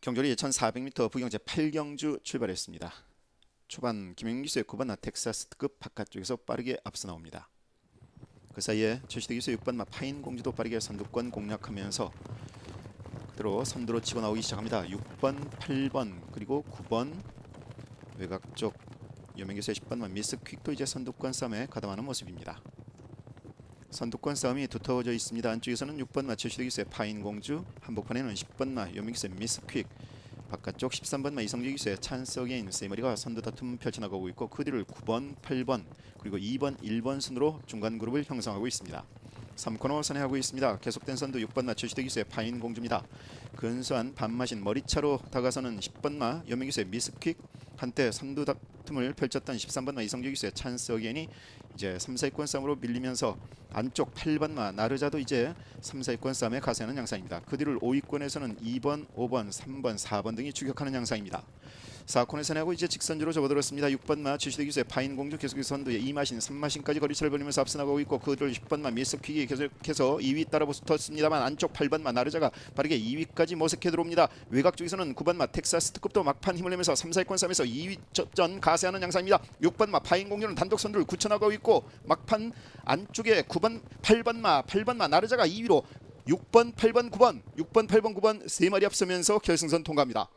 경주리 2,400m 부경 제 8경주 출발했습니다. 초반 김영기 기수의 9번 나 텍사스 특급 바깥쪽에서 빠르게 앞서 나옵니다. 그 사이에 최시대 기수 6번 마 파인 공주도 빠르게 선두권 공략하면서 그대로 선두로 치고 나오기 시작합니다. 6번, 8번 그리고 9번 외곽 쪽 여명기수의 10번 마 미스 퀵도 이제 선두권 싸움에 가담하는 모습입니다. 선두권 싸움이 두터워져 있습니다. 안쪽에서는 6번 마 최시대 기수의 파인 공주, 한복판에는 10번 마 여명기수의 미스 퀵, 바깥쪽 13번 마 이성재 기수의 찬스 어게인 세이머리가 선두 다툼 펼쳐나가고 있고 그 뒤를 9번, 8번 그리고 2번, 1번 순으로 중간 그룹을 형성하고 있습니다. 3코너 선회하고 있습니다. 계속된 선두 6번 마 최시대 기수의 파인 공주입니다. 근소한 반마신 머리차로 다가서는 10번 마 여명 기수의 미스 퀵 한때 선두 다툼을 펼쳤던 13번 마 이성재 기수의 찬스 어게인이 이제 3, 4위권 싸움으로 밀리면서 안쪽 8번 마 나르자도 이제 3, 4위권 싸움에 가세하는 양상입니다. 그 뒤를 5위권에서는 2번, 5번, 3번, 4번 등이 추격하는 양상입니다. 4코너 선하고 이제 직선주로 접어들었습니다. 6번 마 주시대 기수의 파인 공주 계속해서 선두에 2마신, 3마신까지 거리차를 벌리면서 앞서 나가고 있고 그들 10번 마 미스 퀵이 계속해서 2위 따라 붙었습니다만 안쪽 8번 마 나르자가 빠르게 2위까지 모색해 들어옵니다. 외곽 쪽에서는 9번 마 텍사스 특급도 막판 힘을 내면서 3, 4위권 싸움에서 2위 전 가세하는 양상입니다. 6번 마 파인 공주는 단독 선두를 굳혀나가고 있고 막판 안쪽에 9번 8번 마 8번 마 나르자가 2위로 6번 8번 9번 6번 8번 9번 세 마리 앞서면서 결승선 통과합니다.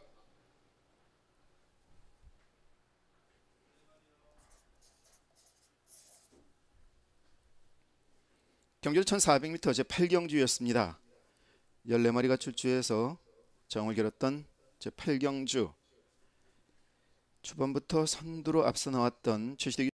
경주도 1400m 제 8경주였습니다. 14마리가 출주해서 정을 겨뤘던 제 8경주 초반부터 선두로 앞서 나왔던 최시대